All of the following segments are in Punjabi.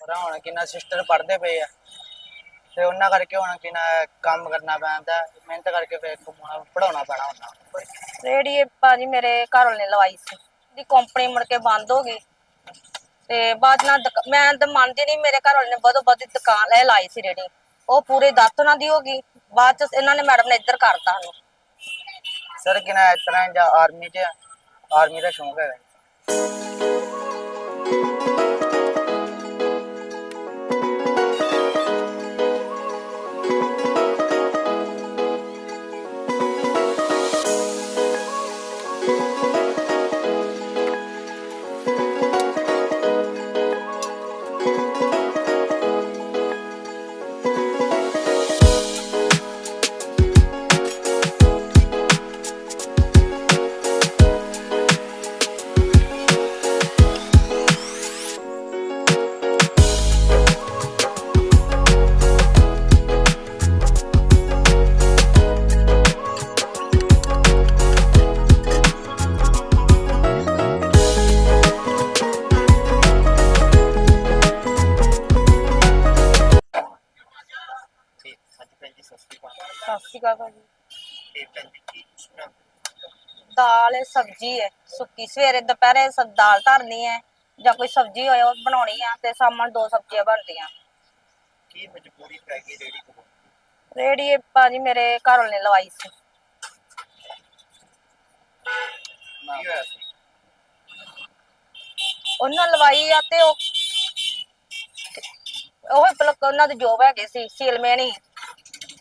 ਪਰ ਹੁਣ ਕਿੰਨਾ ਸਿਸਟਰ ਪੜ੍ਹਦੇ ਪਏ ਆ। ਤੇ ਉਹਨਾਂ ਕਰਕੇ ਹੁਣ ਕਿੰਨਾ ਕੰਮ ਕਰਨਾ ਪੈਂਦਾ ਮਿਹਨਤ ਕਰਕੇ ਫਿਰ ਕਮਾਉਣਾ ਪੜਾਉਣਾ ਪੈਣਾ ਉਹਨਾਂ ਰੇੜੀ ਇਹ ਭਾਜੀ ਮੇਰੇ ਘਰ ਵਾਲੇ ਨੇ ਲਵਾਈ ਸੀ। ਦੀ ਕੰਪਨੀ ਮੁੜ ਕੇ ਬੰਦ ਹੋ ਗਈ। ਤੇ ਬਾਅਦ ਨਾਲ ਦੁਕ- ਮੈਂ ਤਾਂ ਮੰਨਦੀ ਨਹੀਂ ਮੇਰੇ ਘਰ ਵਾਲੇ ਨੇ ਬਦੋ ਬਦੀ ਦੁਕਾਨ ਇਹ ਲਾਈ ਸੀ ਰੇੜੀ। ਉਹ ਪੂਰੇ ਦਾਤ ਉਹਨਾਂ ਦੀ ਹੋ ਗਈ। ਬਾਅਦ ਚ ਇਹਨਾਂ ਨੇ ਮੈਡਮ ਨੇ ਇੱਧਰ ਕਰਤਾ ਸਾਨੂੰ। ਸਰ ਕਿੰਨਾ ਇਸ ਤਰ੍ਹਾਂ ਜਾਂ ਆਰਮੀ 'ਚ ਆਰਮੀ ਦਾ ਸ਼ੌਂਕ ਹੈਗਾ। ਅਕਾਲ ਭਾਜੀ ਤੇ ਭੈਣ ਜੀ ਕੀ ਕੁਛ ਬਣਾਉਂਦੇ ਦਾਲ ਹੈ ਸਬਜ਼ੀ ਹੈ ਸੁੱਕੀ। ਸਵੇਰੇ ਦੁਪਹਿਰੇ ਸਬ ਦਾਲ ਧਰਨੀ ਹੈ ਜਾਂ ਕੋਈ ਸਬਜ਼ੀ ਹੋਏ ਉਹ ਬਣਾਉਣੀ ਆ ਤੇ ਸਾਹਮਣ ਦੋ ਸਬਜ਼ੀਆਂ ਬਣਦੀਆਂ। ਕੀ ਮਜਬੂਰੀ ਪੈ ਗਈ ਰੇੜੀ ਤੋਂ ਰੇੜੀ ਇਹ ਭਾਜੀ ਮੇਰੇ ਘਰ ਵਾਲੇ ਨੇ ਲਵਾਈ ਸੀ। ਕੀ ਹੋਇਆ ਸੀ? ਉਹਨਾਂ ਲਵਾਈ ਆ ਤੇ ਉਹ ਉਹ ਪਲਕ ਉਹਨਾਂ ਦੇ ਜੋਬ ਹੈਗੇ ਸੀ ਸੀਲਮੈਨ ਹੀ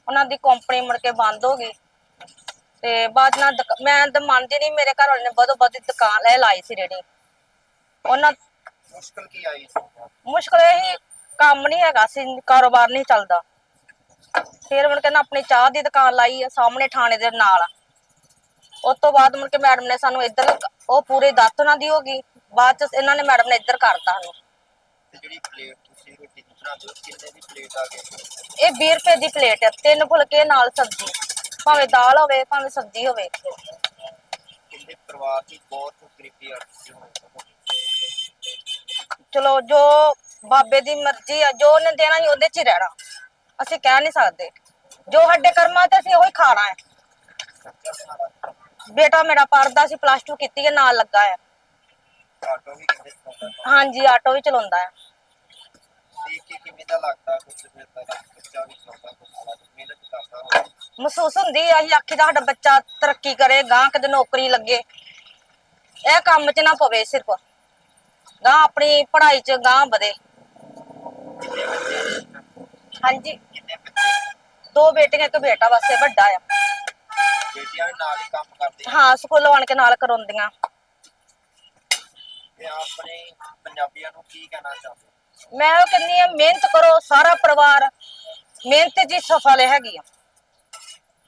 ਉਹਨਾਂ ਦੀ ਕੰਪਨੀ ਮੁੜ ਕੇ ਬੰਦ ਹੋ ਗਈ। ਤੇ ਬਾਅਦ ਨਾਲ ਦੁਕ- ਮੈਂ ਤਾਂ ਮੰਨਦੀ ਨਹੀਂ ਮੇਰੇ ਘਰ ਵਾਲੇ ਨੇ ਬਦੋ ਬਦੀ ਦੁਕਾਨ ਇਹ ਲਾਈ ਸੀ ਰੇੜੀ ਉਹਨਾਂ ਮੁਸ਼ਕਲ ਕੀ ਆਈ? ਸੀ ਮੁਸ਼ਕਲ ਇਹ ਹੀ ਕੰਮ ਨਹੀਂ ਹੈਗਾ ਸੀ ਕਾਰੋਬਾਰ ਨਹੀਂ ਚੱਲਦਾ। ਫਿਰ ਮੁੜ ਕੇ ਨਾ ਆਪਣੀ ਚਾਹ ਦੀ ਦੁਕਾਨ ਲਾਈ ਆ ਸਾਹਮਣੇ ਥਾਣੇ ਦੇ ਨਾਲ। ਉਸ ਤੋਂ ਬਾਅਦ ਮੁੜ ਕੇ ਮੈਡਮ ਨੇ ਸਾਨੂੰ ਇੱਧਰ ਉਹ ਪੂਰੇ ਦੱਤ ਉਹਨਾਂ ਦੀ ਹੋ ਗਈ। ਬਾਅਦ ਚ ਇਹਨਾਂ ਨੇ ਮੈਡਮ ਨੇ ਇੱਧਰ ਕਰਤਾ ਸਾਨੂੰ। ਜਿਹੜੀ ਪਲੇਟ ਤੁਸੀਂ ਰੋਟੀ ਦੀ ਬਣਾਉਂਦੇ ਹੋ ਕਿੰਨੇ ਦੀ ਪਲੇਟ ਆ ਗਈ? ਇਹ 20 ਰੁਪਏ ਦੀ ਪਲੇਟ ਹੈ ਤਿੰਨ ਫੁਲਕੇ ਨਾਲ ਸਬਜ਼ੀ। ਭਾਵੇਂ ਦਾਲ ਹੋਵੇ ਭਾਵੇਂ ਸਬਜ਼ੀ ਹੋਵੇ। ਕਿੰਨੇ ਪਰਿਵਾਰ ਦੀ ਬਹੁਤ ਗਰੀਬੀ ਆ ਰਹੀ ਚਲੋ ਜੋ ਬਾਬੇ ਦੀ ਮਰਜ਼ੀ ਆ ਜੋ ਉਹਨੇ ਦੇਣਾ ਹੀ ਉਹਦੇ ਚ ਹੀ ਰਹਿਣਾ। ਅਸੀਂ ਕਹਿ ਨਹੀਂ ਸਕਦੇ। ਜੋ ਸਾਡੇ ਕਰਮਾਂ ਤੇ ਅਸੀਂ ਉਹੀ ਖਾਣਾ ਹੈ। ਬੇਟਾ ਮੇਰਾ ਪੜਦਾ ਸੀ ਪਲੱਸ 2 ਕੀਤੀ ਹੈ ਨਾਲ ਲੱਗਾ ਹੈ। ਆਟੋ ਵੀ ਕਿੰਨੇ ਚਲਾਉਂਦਾ ਹਾਂਜੀ ਆਟੋ ਵੀ ਚਲਾਉਂਦਾ ਹੈ। ਦੇਖ ਕੇ ਕਿਵੇਂ ਦਾ ਲੱਗਦਾ ਕੁਝ ਫਿਰ ਤਾਂ ਬੱਚਾ ਵੀ ਚਲਾਉਂਦਾ ਕੁਝ ਮਿਹਨਤ ਕਰਦਾ ਹੋਵੇ। ਮਹਿਸੂਸ ਹੁੰਦੀ ਹੈ ਅਸੀਂ ਆਖੀ ਦਾ ਸਾਡਾ ਬੱਚਾ ਤਰੱਕੀ ਕਰੇ ਗਾਂ ਕਿਤੇ ਨੌਕਰੀ ਲੱਗੇ। ਇਹ ਕੰਮ 'ਚ ਨਾ ਪਵੇ ਸਿਰਫ। ਗਾਂ ਆਪਣੀ ਪੜ੍ਹਾਈ 'ਚ ਗਾਂ ਵਧੇ। ਹਾਂਜੀ। ਕਿੰਨੇ ਬੱਚੇ ਦੋ ਬੇਟੀਆਂ ਇੱਕ ਬੇਟਾ ਇਹ ਵੱਡਾ ਆ। ਬੇਟੀਆਂ ਵੀ ਨਾਲ ਹੀ ਕੰਮ ਕਰਦੇ ਹਾਂ ਸਕੂਲੋਂ ਆਣ ਕੇ ਨਾਲ ਕਰਾਉਂਦੀਆਂ। ਤੇ ਆਪਣੇ ਪੰਜਾਬੀਆਂ ਨੂੰ ਕੀ ਕਹਿਣਾ ਚਾਹੁੰਦੇ ਹੋ? ਮੈਂ ਉਹ ਕਹਿੰਦੀ ਆ ਮਿਹਨਤ ਕਰੋ ਸਾਰਾ ਪਰਿਵਾਰ। ਮਿਹਨਤ ਹੀ ਸਫਲ ਹੈਗੀ ਆ।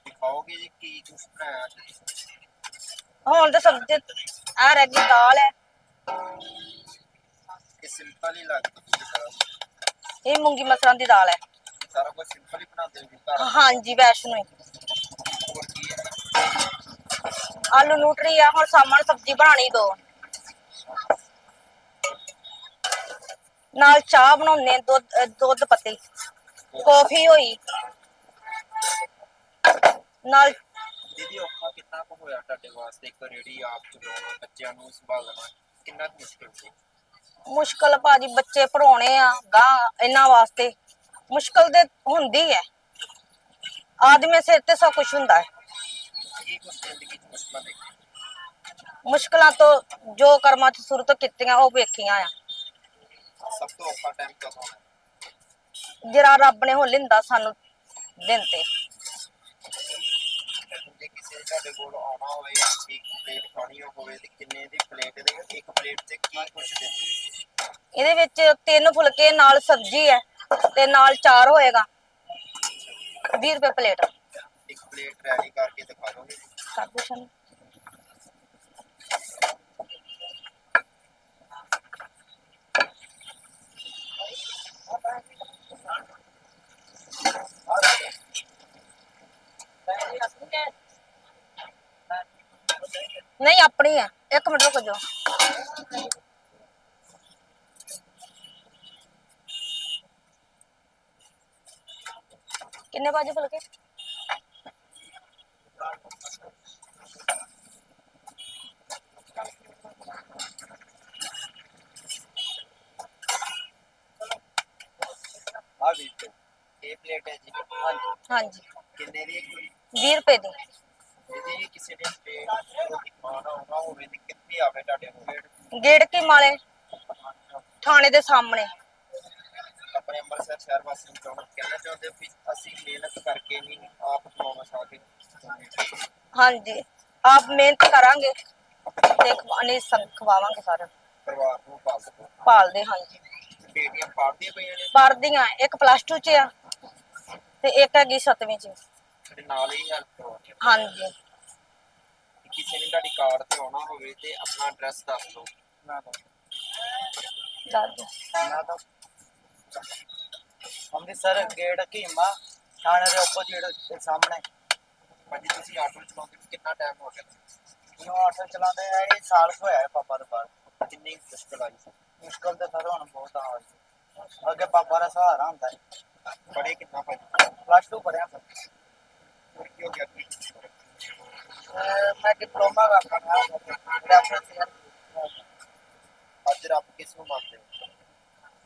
ਦਿਖਾਓਗੇ ਜੀ ਕੀ ਕੁਛ ਬਣਾਇਆ ਤੁਸੀਂ? ਹੁਣ ਤਾਂ ਸਬਜ਼ੀ ਆ ਰਹਿ ਗਈ ਦਾਲ ਹੈ। ਇਹ ਸਿੰਪਲ ਹੀ ਲੱਗਦਾ ਤਰ੍ਹਾਂ ਇਹ ਮੂੰਗੀ ਮਸਰਾਂ ਦੀ ਦਾਲ ਹੈ। ਸਾਰਾ ਕੁਝ ਸਿੰਪਲ ਹੀ ਬਣਾਉਂਦੇ ਹੋ ਜੀ ਘਰ? ਹਾਂਜੀ ਵੈਸ਼ਨੂ ਹੀ। ਹੋਰ ਕੀ ਹੈ? ਆਲੂ ਨੂਟਰੀ ਆ ਹੁਣ ਸਾਹਮਣ ਸਬਜ਼ੀ ਬਣਾਣੀ ਦੋ। ਨਾਲ ਚਾਹ ਬਣਾਉਣੇ ਦੁੱਧ ਅਹ ਦੁੱਧ ਪੱਤੀ। ਕੌਫੀ ਹੋਈ। ਨਾਲ ਦੀਦੀ ਔਖਾ ਕਿੰਨਾ ਕੁ ਹੋਇਆ ਤੁਹਾਡੇ ਵਾਸਤੇ? ਇੱਕ ਰੇੜੀ ਆਪ ਚਲਾਉਣਾ ਬੱਚਿਆਂ ਨੂੰ ਸੰਭਾਲਣਾ ਕਿੰਨਾ ਕੁ ਮੁਸ਼ਕਿਲ ਸੀ? ਮੁਸ਼ਕਲ ਭਾਜੀ ਬੱਚੇ ਪੜਾਉਣੇ ਆ ਗਾਂ ਇਹਨਾਂ ਵਾਸਤੇ। ਮੁਸ਼ਕਲ ਤੇ ਹੁੰਦੀ ਹੈ। ਆਦਮੀ ਸਿਰ ਤੇ ਸਭ ਕੁਝ ਹੁੰਦਾ ਹੈ। ਕੀ ਕੁਛ ਜ਼ਿੰਦਗੀ ਚ ਮੁਸ਼ਕਲਾਂ ਤੋਂ ਜੋ ਕਰਮਾਂ ਚ ਸ਼ੁਰੂ ਤੋਂ ਕੀਤੀਆਂ ਉਹ ਵੇਖੀਆਂ ਆ। ਸਭ ਤੋਂ ਔਖਾ ਟਾਈਮ ਕਦੋਂ ਹੈ ਜਿਹੜਾ ਰੱਬ ਨੇ ਹੁਣ ਲਿੰਦਾ ਸਾਨੂੰ ਦਿਨ ਤੇ। ਜੇ ਕਿਸੇ ਨੇ ਤੁਹਾਡੇ ਕੋਲ ਆਉਣਾ ਹੋਵੇ ਇੱਕ ਪਲੇਟ ਖਾਣੀ ਹੋਵੇ ਤੇ ਕਿੰਨੇ ਦੀ ਪਲੇਟ ਦੇ ਇੱਕ ਪਲੇਟ ਤੇ ਕੀ ਕੁਛ ਦਿੰਦੇ ਇਹਦੇ ਵਿੱਚ ਤਿੰਨ ਫੁਲਕੇ ਨਾਲ ਸਬਜ਼ੀ ਹੈ ਤੇ ਨਾਲ ਚਾਰ ਹੋਏਗਾ। 20 ਰੁਪਏ ਪਲੇਟ ਇੱਕ ਪਲੇਟ ਰੈਡੀ ਕਰਕੇ ਦਿਖਾ ਦੋਗੇ? ਕਰ ਦਿਓ ਸਾਨੂੰ। नहीं अपनी है। एक मिनट रुक जाओ। किन्ने बाजे फुलके? हाँ जी। हाँ जी। किन्ने दी 20 रुपए दी। ਦੀ ਹੈ 20 ਰੁਪਏ ਦੀ ਇਹਦੀ ਕਿਸੇ ਨੇ ਪਲੇਟ ਰੋਟੀ ਖਾਣਾ ਆਉਣਾ ਹੋਵੇ ਤੇ ਕਿੱਥੇ ਆਵੇ ਤੁਹਾਡੇ ਕੋਲ ਗੇੜ ਕੇ ਮਾਲੇ? ਥਾਣੇ ਦੇ ਸਾਹਮਣੇ। ਆਪਣੇ ਅੰਮ੍ਰਿਤਸਰ ਸ਼ਹਿਰ ਵਾਸੀਆਂ ਨੂੰ ਕਹਿਣਾ ਚਾਹੁੰਦੇ ਹੋ ਵੀ ਅਸੀਂ ਮਿਹਨਤ ਕਰਕੇ ਹੀ ਆਪ ਕਮਾਉਣਾ ਚਾਹਦੇ ਹਾਂਜੀ ਆਪ ਮਿਹਨਤ ਕਰਾਂਗੇ ਤੇ ਖਵਾਣੇ ਖਵਾਵਾਂਗੇ ਸਾਰਾ ਪਰਿਵਾਰ ਨੂੰ ਪਾਲ ਸਕੋ ਪਾਲਦੇ ਹਾਂਜੀ। ਬੇਟੀਆਂ ਪੜ੍ਹਦੀਆਂ ਪਈਆਂ ਨੇ? ਪੜ੍ਹਦੀਆਂ ਇੱਕ ਪਲੱਸ 2 ਚ ਆ ਤੇ ਇੱਕ ਹੈਗੀ 7ਵੀਂ ਚ। ਸਾਡੇ ਨਾਲ ਹੀ ਹੈਲਪ ਕਰਵਾਉਣੀ ਹਾਂਜੀ। ਕਿਸੇ ਨੇ ਤੁਹਾਡੀ ਕਾਰਡ ਤੇ ਆਉਣਾ ਹੋਵੇ ਤੇ ਆਪਣਾ ਐਡਰੈਸ ਦੱਸ ਦਿਓ। ਨਾ ਦੱਸ ਦਿਓ। ਨਾ ਤਾਂ ਅੰਮ੍ਰਿਤਸਰ ਗੇਟ ਕੀਮਾ ਥਾਣੇ ਦੇ ਆਪੋਜ਼ਿਟ ਦੇ ਸਾਹਮਣੇ। ਭਾਜੀ ਤੁਸੀਂ ਆਟੋ ਚਲਾਉਂਦੇ ਨੂੰ ਕਿੰਨਾ ਟਾਈਮ ਹੋ ਗਿਆ? ਨੂੰ ਆਟੋ ਚਲਾਉਂਦੇ ਆ ਇਹ ਸਾਲ ਕੁ ਹੋਇਆ ਹੈ ਪਾਪਾ ਦੇ ਬਾਅਦ। ਕਿੰਨੀ ਮੁਸ਼ਕਲ ਆਈ ਮੁਸ਼ਕਲ ਤੇ ਸਰ ਹੁਣ ਬਹੁਤ ਆ ਰਹੀ ਅੱਗੇ ਪਾਪਾ ਦਾ ਸਹਾਰਾ ਹੁੰਦਾ ਹੈ। ਪੜੇ ਕਿੰਨਾ ਭਾਜੀ? ਪਲੱਸ 2 ਪੜਿਆ ਸਰ। ਫਿਰ ਕੀ ਹੋ ਗਿਆ ਮੈਂ ਡਿਪਲੋਮਾ ਕਰਦਾ ਹਾਂ ਰੈਫਰੈਂਸ ਅੱਜ ਰੱਬ ਕਿਸ ਨੂੰ ਮੰਨਦੇ ਹੋ?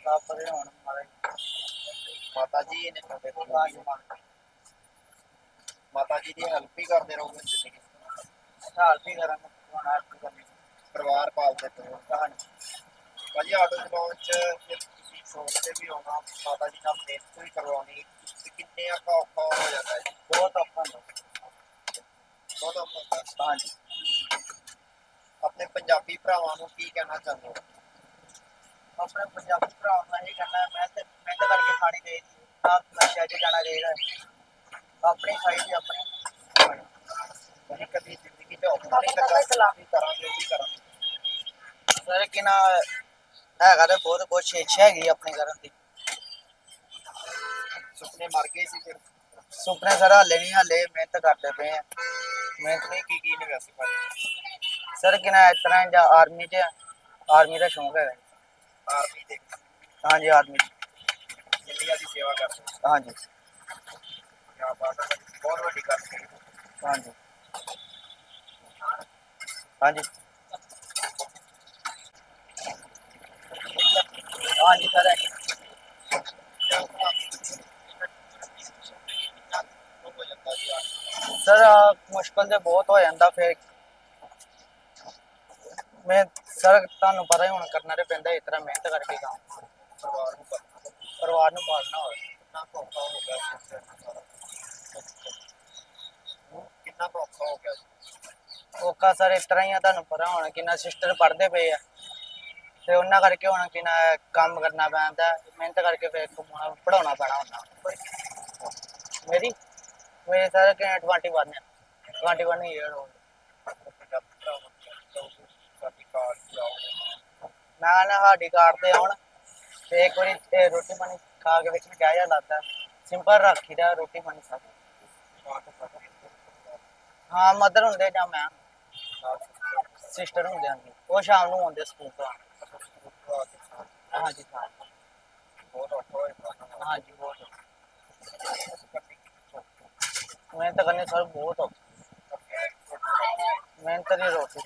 ਪਾਪਾ ਦੇ ਹੁਣ ਮਾਰੇ ਮਾਤਾ ਜੀ ਨੇ ਤੁਹਾਡੇ ਕੋਲ ਕਾਜ ਮੰਨ ਮਾਤਾ ਜੀ ਦੀ ਹੈਲਪ ਹੀ ਕਰਦੇ ਰਹੋਗੇ ਜ਼ਿੰਦਗੀ 'ਚ। ਹਾਲ ਵੀ ਕਰਾਂਗੇ ਹੁਣ ਆਪ ਕਰਨੀ ਪਰਿਵਾਰ ਪਾਲਦੇ ਰਹੋ ਕਹਾਣੀ ਭਾਜੀ ਆਟੋ ਚਲਾਉਣ ਚ ਤੁਸੀਂ ਸੋਚਦੇ ਵੀ ਹੋਣਾ ਮਾਤਾ ਜੀ ਨਾਲ ਮਿਹਨਤ ਵੀ ਕਰਵਾਉਣੀ। ਤੇ ਕਿੰਨੇ ਔਖਾ ਔਖਾ ਹੋ ਜਾਂਦਾ ਜੀ। ਬਹੁਤ ਔਖਾ ਹੁੰਦਾ। ਬਹੁਤ ਔਖਾ ਹੁੰਦਾ। ਹਾਂਜੀ। ਆਪਣੇ ਪੰਜਾਬੀ ਭਰਾਵਾਂ ਨੂੰ ਕੀ ਕਹਿਣਾ ਚਾਹੁੰਦੇ ਹੋ? ਆਪਣੇ ਪੰਜਾਬੀ ਭਰਾਵਾਂ ਨੂੰ ਇਹ ਕਹਿਣਾ, ਮੈਂ ਤੇ ਮਿਹਨਤ ਕਰਕੇ ਖਾਣੀ ਚਾਹੀਦੀ ਆਪ ਨਸ਼ਾ ਚ ਜਾਣਾ ਚਾਹੀਦਾ ਆਪਣੀ ਖਾਈ ਦੀ ਆਪਣੀ। ਤੁਸੀਂ ਕਦੀ ਜ਼ਿੰਦਗੀ 'ਚ ਔਖਾ ਨਹੀਂ ਲੱਗਾ। ਵੀ ਕਰਾਂਗੇ ਵੀ ਕਰਾਂਗੇ। ਸਰ ਕਿ ਨਾ ਹੈਗਾ ਤੇ ਬਹੁਤ ਕੁਛ ਇੱਛਾ ਹੈਗੀ ਆਪਣੇ ਕਰਨ ਦੀ। ਸੁਪਨੇ ਮਰ ਗਏ ਸੀ ਫਿਰ। ਸੁਪਨੇ ਸਰ ਹਾਲੇ ਨਹੀਂ ਹਾਲੇ ਮਿਹਨਤ ਕਰਦੇ ਪਏ ਆ। ਮਿਹਨਤ ਸੁਪਨੇ ਕੀ ਕੀ ਨੇ ਵੈਸੇ ਭਾਜੀ ਸਰ ਕਿ ਨਾ ਇਸ ਤਰ੍ਹਾਂ ਜਾਂ ਆਰਮੀ 'ਚ ਆਰਮੀ ਦਾ ਸ਼ੌਂਕ ਹੈਗਾ। ਆਰਮੀ ਦੇ। ਹਾਂਜੀ ਆਰਮੀ 'ਚ। ਇੰਡੀਆ ਦੀ ਸੇਵਾ ਕਰਦੇ ਹੋ। ਹਾਂਜੀ। ਕਿਆ ਬਾਤ ਹੈ ਬਹੁਤ ਵੱਡੀ ਗੱਲ ਹੈ। ਹਾਂਜੀ। ਹਾਂਜੀ। ਹਾਂਜੀ ਸਰ ਹੋ ਜਾਂਦਾ ਜੀ ਆ ਸਰ ਆਹ ਮੁਸ਼ਕਲ ਤੇ ਬਹੁਤ ਹੋ ਜਾਂਦਾ ਫਿਰ। ਮੈਂ ਸਰ, ਤੁਹਾਨੂੰ ਪਤਾ ਹੀ ਹੁਣ ਕਰਨਾ ਤੇ ਪੈਂਦਾ ਇਸ ਤਰ੍ਹਾਂ ਮਿਹਨਤ ਕਰਕੇ ਕੰਮ। ਪਰਿਵਾਰ ਨੂੰ ਪਤਾ ਪਰਿਵਾਰ ਨੂੰ ਪਾਲਣਾ ਹੋਵੇ। ਕਿੰਨਾ ਕੁ ਔਖਾ ਹੋ ਗਿਆ ਕਿੰਨਾ ਕੁ ਔਖਾ ਹੋ ਗਿਆ ਔਖਾ ਸਰ, ਇਸ ਤਰ੍ਹਾਂ ਹੀ ਆ ਤੁਹਾਨੂੰ ਪਤਾ ਹੁਣ ਕਿੰਨਾ ਸਿਸਟਰ ਪੜਦੇ ਪਏ ਆ। ਤੇ ਉਹਨਾਂ ਕਰਕੇ ਹੁਣ ਕਿੰਨਾ ਕੰਮ ਕਰਨਾ ਪੈਂਦਾ, ਮਿਹਨਤ ਕਰਕੇ ਫਿਰ ਕਮਾਉਣਾ ਪੜਾਉਣਾ ਪੈਣਾ ਹੁੰਦਾ ਮੇਰੀ ਮੇਰੇ ਸਰ ਕਿ 21 ਹੈ 21 ਈਅਰ ਹੋ ਮੈਂ ਨਾ ਸਾਡੀ ਕਾਰ ਤੇ ਆਉਣ। ਤੇ ਇੱਕ ਵਾਰੀ ਤੇ ਰੋਟੀ ਪਾਣੀ ਖਾ ਕੇ ਵਿੱਚ ਕਿਆ ਜਾ ਲੱਗਦਾ। ਸਿੰਪਲ ਰੱਖੀਦਾ ਰੋਟੀ ਪਾਣੀ ਸਭ ਹਾਂ ਮਦਰ ਹੁੰਦੇ ਜਾਂ ਮੈਂ। ਸਿਸਟਰ ਹੁੰਦੇ ਹਨ ਉਹ ਸ਼ਾਮ ਨੂੰ ਆਉਂਦੇ ਸਕੂਲ ਤੋਂ। ਹਾਂਜੀ ਹਾਂ ਬਹੁਤ ਔਖਾ ਹੋ ਹਾਂਜੀ ਬਹੁਤ ਮਿਹਨਤ ਕਰਨੀ ਸਰ ਬਹੁਤ ਔਖੀ ਮਿਹਨਤ ਨਹੀਂ ਰੋਟੀ